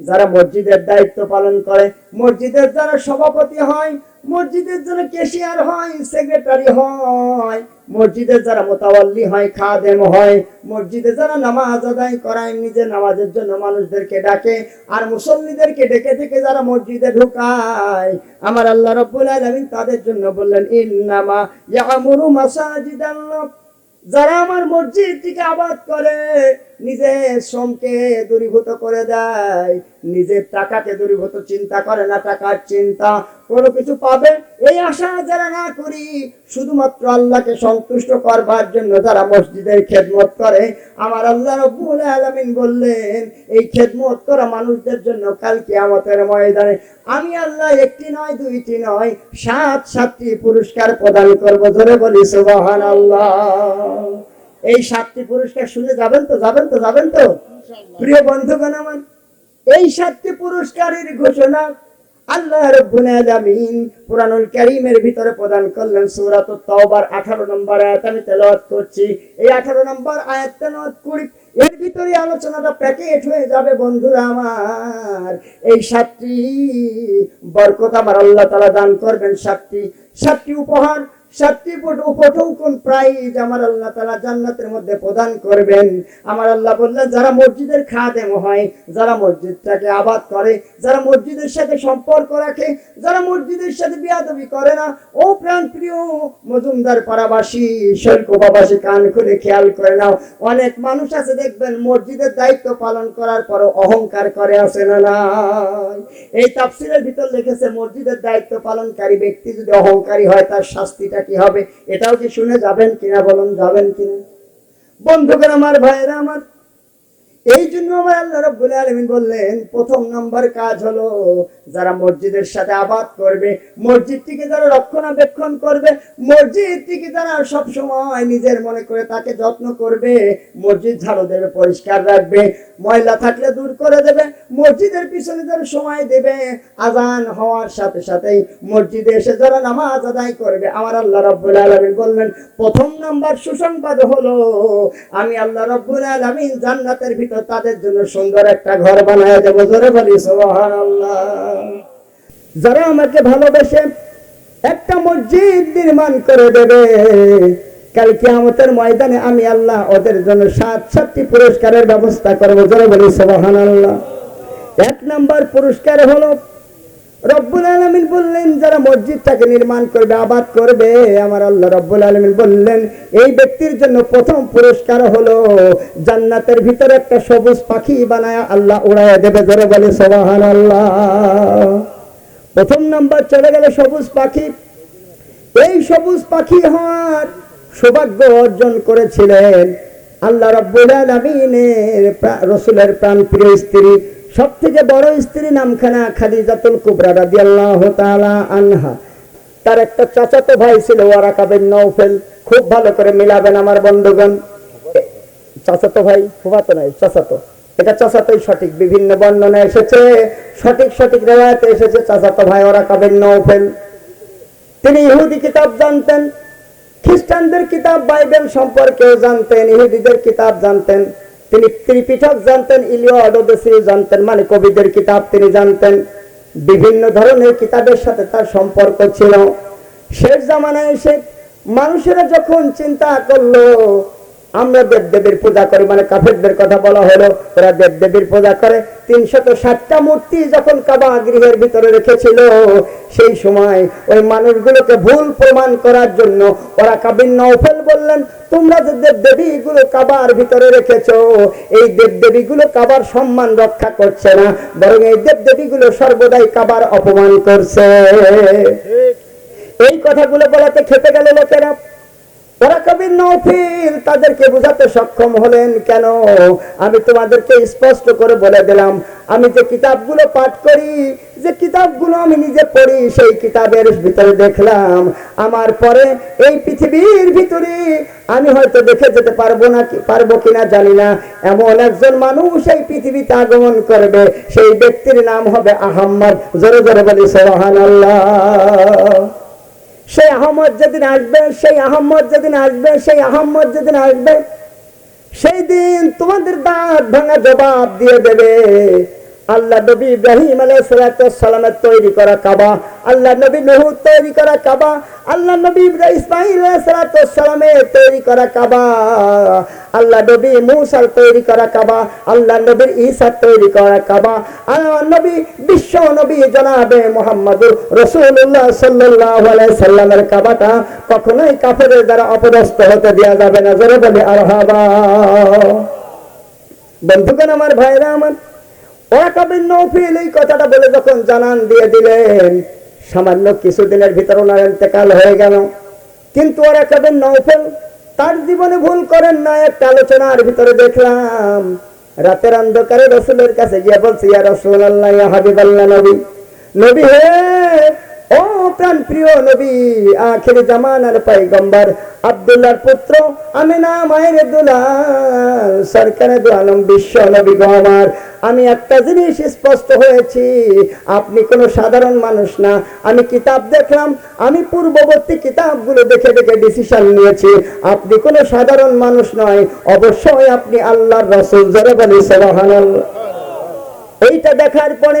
যারা মসজিদের দায়িত্ব পালন করে, মসজিদের যারা সভাপতি হয়, মসজিদের যারা কেশিয়ার হয় সেক্রেটারি হয়, মসজিদের যারা মোতাবাল্লি হয়, খাদেম হয়, মসজিদে যারা নামাজ আদায় করায় নিজে নামাজের জন্য মানুষদেরকে ডাকে, আর মুসল্লিদেরকে ডেকে থেকে যারা মসজিদে ঢুকায়, আমার আল্লাহ রব্বুল আলামিন তাদের জন্য বললেন, ইন্নামা ইয়ামুরু মাসাজিদাল্লাহ যারা আমার মসজিদটিকে আবাদ করে, নিজের শ্রমকে দূরীভূত করে দেয়, নিজের টাকাকে দূরীভূত চিন্তা করে না, টাকার চিন্তা কোনো কিছু পাবে? এই আশা যারা না করি শুধুমাত্র আল্লাহকে সন্তুষ্ট করবার জন্য যারা মসজিদের খেদমত করে আমার আল্লাহ রব্বুল আলামিন বললেন এই খেদমত করা মানুষদের জন্য কাল কিয়ামতের ময়দানে। আমি আল্লাহ একটি নয় দুইটি নয় সাত সাতটি পুরস্কার প্রদান করব ধরে বলি সুবহানাল্লাহ। এই সাতটি পুরস্কার শুনে যাবেন তো যাবেন তো যাবেন তো? প্রিয় বন্ধুগণ আমার এই সাতটি পুরস্কারের ঘোষণা আল্লাহ রব্বুল আলামিন কুরআনুল কারীমের ভিতরে প্রদান করলেন সূরাত তাওবার 18 নম্বর আয়াত আমি তেলাওয়াত করছি। এই 18 নম্বর আয়াত তেলাওয়াত করি, এর ভিতরে আলোচনাটা প্যাকেট হয়ে যাবে বন্ধুরা আমার। এই সাতটি বরকত আমার আল্লাহ তাআলা দান করবেন, সাতটি সাতটি উপহার সাতটি প্রাইজ আমার আল্লাহ জান্নাতের মধ্যে প্রদান করবেন। আমার আল্লাহ বললেন, যারা মসজিদের খাদেম হয়, যারা মসজিদটাকে আবাদ করে, যারা মসজিদের সাথে সম্পর্ক রাখে, যারা মসজিদের সাথে বিয়াদবি করে না, ও প্রাণ প্রিয় মজুমদার পাড়াবাসী কান খুলে খেয়াল করে নাও। অনেক মানুষ আছে, দেখবেন মসজিদের দায়িত্ব পালন করার পরও অহংকার করে আসে না এই তাফসিরের ভিতর লিখেছে, মসজিদের দায়িত্ব পালনকারী ব্যক্তি যদি অহংকারী হয়, তার শাস্তিটা কি হবে? এটাও কি শুনে যাবেন কিনা বলুন যাবেন কিনা? বন্ধুগণ আমার ভাইয়েরা আমার এই জন্য আমার আল্লাহ রব্বুল আলামিন বললেন, প্রথম নম্বর কাজ হলো যারা মসজিদের সাথে আবাদ করবে, মসজিদটিকে যারা রক্ষণাবেক্ষণ করবে, মসজিদটিকে যারা সব সময় নিজের মনে করে তাকে যত্ন করবে, মসজিদ ঝাড়ু দেবে, পরিষ্কার রাখবে, ময়লা থাকলে দূর করে দেবে, মসজিদের পিছনে যারা সময় দেবে, আজান হওয়ার সাথে সাথেই মসজিদে এসে যারা নামাজ আদায় করবে, আমার আল্লাহ রব্বুল আলমিন বললেন, প্রথম নাম্বার সুসংবাদ হলো, আমি আল্লাহ রব্বুল আলামিন জান্নাতের ভিতর তাদের জন্য সুন্দর একটা ঘর বানায় দেবো। জোরে বলি যারা আমাকে ভালোবেসে একটা মসজিদ নির্মাণ করে দেবে, কাল কিয়ামতের ময়দানে আমি আল্লাহ ওদের জন্য সাত, সাতটি পুরস্কারের ব্যবস্থা করব। জোরে বলি, সুবহানাল্লাহ। এক নম্বর পুরস্কার হলো রব্বুল আলমিন বললেন, যারা মসজিদটাকে নির্মাণ করবে, আবাদ করবে, আমার আল্লাহ রব্বুল আলমিন বললেন, এই ব্যক্তির জন্য প্রথম পুরস্কার হলো জান্নাতের ভিতরে একটা সবুজ পাখি বানায় আল্লাহ উড়ায় দেবে ধরে বলে সবাহান আল্লাহ প্রথম নাম্বার চলে গেলে সবুজ পাখি। এই সবুজ পাখি হওয়ার সৌভাগ্য অর্জন করেছিলেন আল্লাহ রব্বুল আলমিনের রসুলের প্রাণ প্রিয় স্ত্রী সব থেকে বড় স্ত্রী নামখানা খাদিজাতুল কুবরা রাদিয়াল্লাহু তাআলা আনহা। তার একটা চাচাতো ভাই ছিল ওয়ারাকা বিন নওফেল। খুব ভালো করে মিলাবেন আমার বন্ধুগণ। চাচাতো ভাই? ফুফাতো নাই, চাচাতো। এটা চাচাতোই সঠিক, বিভিন্ন বর্ণনা এসেছে। সঠিক সঠিক রেওয়ায়তে এসেছে চাচাতো ভাই ওয়ারাকা বিন নওফেল। তিনি ইহুদি কিতাব জানতেন, খ্রিস্টানদের কিতাব বাইবেল সম্পর্কেও জানতেন, ইহুদিদের কিতাব জানতেন। তিনি ত্রিপিঠক জানতেন ইলিও ওদেসি জানতেন মানে কবিদের কিতাব তিনি জানতেন। বিভিন্ন ধরনের কিতাবের সাথে তার সম্পর্ক ছিল। শেষ জামানায় এসে মানুষেরা যখন চিন্তা করল, আমরা দেব দেবীর পূজা করি মানে কাফেরদের কথা বলা হলো, ওরা দেব দেবীর পূজা করে তিনশত ষাটটা মূর্তি যখন কাবা গৃহের ভিতরে রেখেছিল সেই সময় ওই মানুষগুলোকে ভুল প্রমাণ করার জন্য ওরা কাবিন নৌফেল বললেন তোমরা যে দেব দেবীগুলো কাবার ভিতরে রেখেছো এই দেব দেবীগুলো কাবার সম্মান রক্ষা করছে না বরং এই দেব দেবীগুলো সর্বদাই কাবার অপমান করছে। এই কথাগুলো বলাতে খেতে গেল লোকেরা। ওরা কবির নৌফিল, তাদেরকে বোঝাতে সক্ষম হলেন কেন? আমি তোমাদেরকে স্পষ্ট করে বলে দিলাম, আমি যে কিতাবগুলো পাঠ করি, যে কিতাবগুলো আমি নিজে পড়ি, সেই কিতাবের ভিতরে দেখলাম, আমার পরে এই পৃথিবীর ভিতরে আমি হয়তো দেখে যেতে পারব না পারব কিনা জানি না। এমন একজন মানুষ এই পৃথিবীতে আগমন করবে, সেই ব্যক্তির নাম হবে আহম্মদ। জোরে জোরে বলি সোহান আল্লাহ সেই আহমদ যেদিন আসবে, সেই আহম্মদ যেদিন আসবে, সেই আহম্মদ যেদিন আসবে, সেই দিন তোমাদের দাঁত ভাঙা জবাব দিয়ে দেবে। আল্লাহ নবী ইব্রাহিম আলাইসালামের তৈরি করা কাবা, আল্লাহ নবী নহু তৈরি করা কাবা, আল্লাহ নবী ইসমাইল আলাইসালামের তৈরি করা কাবা, আল্লাহ নবী মুসার তৈরি করা কাবা, আল্লাহ নবীর ঈসার তৈরি করা কাবা, আল্লাহ নবী বিশ্ব নবী জনাবে মোহাম্মদুর রসুল্লাহ সাল্লাহ সাল্লামের কাবাটা কখনোই কাফেরের দ্বারা অপদস্থ হতে দেওয়া যাবে না। জোরে বলে আর বন্ধুগণ, আমার ভাইরা, আমার কথাটা বলে যখন জানান দিয়ে দিলেন, সামান্য কিছুদিনের ভিতর ওনার ইন্তেকাল হয়ে গেল। কিন্তু ওরা ওরাকাবিন নৌফেল? তার জীবনে ভুল করেন না, একটা আলোচনার ভিতরে দেখলাম। রাতের অন্ধকারে রসুলের কাছে গিয়ে বলছি, ইয়া রসুল আল্লাহ হাবিব আল্লাহ নবী। নবী হে ও প্রাণ প্রিয় নবী, আখির জামানার আব্দুল্লাহর পুত্র, আমিনা মায়ের দুলাল বিশ্ব নবী গো আমার। আমি একটা জিনিস স্পষ্ট হয়েছি, আপনি কোনো সাধারণ মানুষ না। আমি কিতাব দেখলাম, আমি পূর্ববর্তী কিতাবগুলো দেখে দেখে ডিসিশন নিয়েছি। আপনি কোনো সাধারণ মানুষ নয়, অবশ্যই আপনি আল্লাহর রসুল জরে বলি, সুবহানাল্লাহ। এইটা দেখার পরে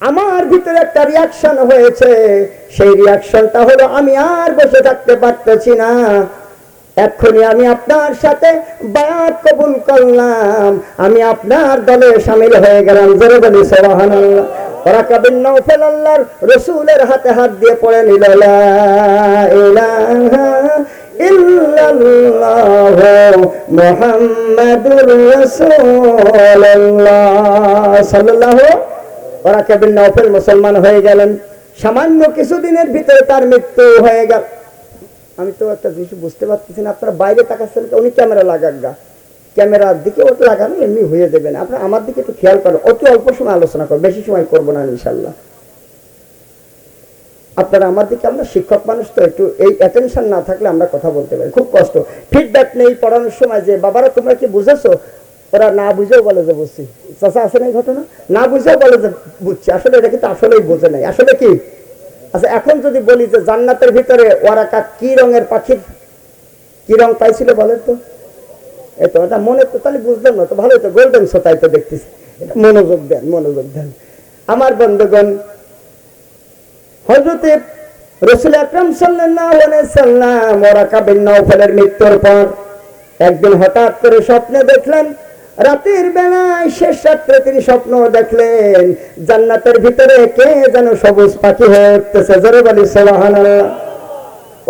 আমার ভিতরে একটা রিয়াকশন হয়েছে। সেই রিয়াকশনটা হলো, আমি আর বসে থাকতে পারতেছি না। এক্ষুনি আমি আপনার সাথে বায়াত কবুল করলাম। আমি আপনার দলে সামিল হয়ে গেলাম। জোরে বলি, সুবহানাল্লাহ। ওরা নৌফেল আল্লাহর রসুলের হাতে হাত দিয়ে পড়ে নিল মুহাম্মাদুর রাসূলুল্লাহ। সাল্লাল্লাহু ওরা কেবিন নৌফেল মুসলমান হয়ে গেলেন। সামান্য কিছুদিনের ভিতরে তার মৃত্যু হয়ে গেল। আমি তো একটা জিনিস বুঝতে পারতেছি না, আপনারা বাইরে তাকাচ্ছেন তো উনি ক্যামেরা লাগাক গা ক্যামেরার দিকে ওটা লাগানো এমনি হয়ে যাবে না। আপনারা আমার দিকে একটু খেয়াল করেন, অতি অল্প সময় আলোচনা করো বেশি সময় করব না ইনশাল্লাহ আপনারা আমার দিকে, আমরা শিক্ষক মানুষ তো, একটু এই অ্যাটেনশন না থাকলে আমরা কথা বলতে পারি। খুব কষ্ট। ফিডব্যাক নেই, পড়ানোর সময় যে, বাবারা, তোমরা কি বুঝেছ? ওরা না বুঝেও বলে যে বুঝছি। চাষা আছে না ঘটনা? না বুঝেও বলে যে বুঝছি। আসলে এটা কিন্তু আসলেই বোঝে নাই। আসলে কি? আচ্ছা এখন যদি বলি যে জান্নাতের ভিতরে ওরাকা কি রঙের পাখির কি রং পাইছিল বলেন তো? এই তো, এটা মনে তো তাহলে বুঝলাম না, তো ভালোই তো গোল্ডেন সোতাই তো দেখতেছি। এটা মনোযোগ দেন মনোযোগ দেন। আমার বন্ধুগণ হজরতে রসুল আকরম সাল্লাম ওরা কাবিন নৌফলের মৃত্যুর পর একদিন হঠাৎ করে স্বপ্নে দেখলেন রাতের বেলায় শেষ রাত্রে তিনি স্বপ্ন দেখলেন, জান্নাতের ভিতরে কে যেন সবুজ পাখি হয়ে উঠতেছে। জোরে বলি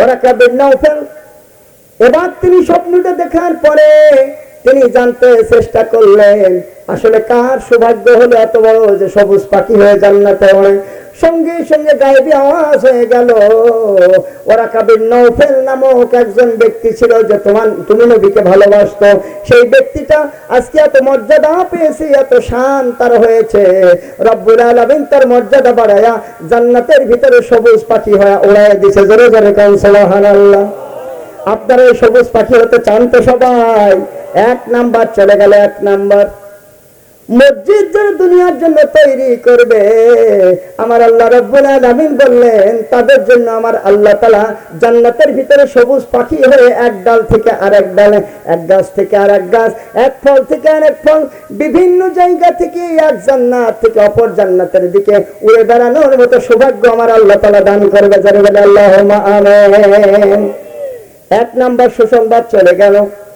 ওরা কাবিন নৌফেল এবার তিনি স্বপ্নটা দেখার পরে তিনি জানতে চেষ্টা করলেন, আসলে কার সৌভাগ্য হলো এত বড় যে সবুজ পাখি হয়ে জান্নাতে সঙ্গে সঙ্গে গায়েবী আওয়াজ হয়ে গেল। ওরা কাবির নৌফেল নামক একজন ব্যক্তি ছিল যে তোমার, তুমি নবীকে ভালোবাসতো। সেই ব্যক্তিটা আজকে এত মর্যাদা পেয়েছে, এত শান তার হয়েছে। রব্বুল আলামিন তার মর্যাদা বাড়ায়া জান্নাতের ভিতরে সবুজ পাখি হয়ে উড়াইয়া দিছে। জোরে জোরে সুবহানাল্লাহ। আপনারা এই সবুজ পাখি হতে চান তো সবাই। এক নাম্বার চলে গেল, এক নাম্বার। মসজিদ যারা দুনিয়ার জন্য তৈরি করবে, আমার আল্লাহ রব্বুল আলামিন বললেন, তাদের জন্য আমার আল্লাহ তালা জান্নাতের ভিতরে সবুজ পাখি হয়ে এক ডাল থেকে আরেক ডালে, এক গাছ থেকে আরেক গাছ, এক ফল থেকে আরেক ফল, বিভিন্ন জায়গা থেকে এক জান্নাত থেকে অপর জান্নাতের দিকে উড়ে বেড়ানোর মতো সৌভাগ্য আমার আল্লাহ তালা দান করবে যারা বলে আল্লাহ এক নাম্বার সুসংবাদ চলে গেল।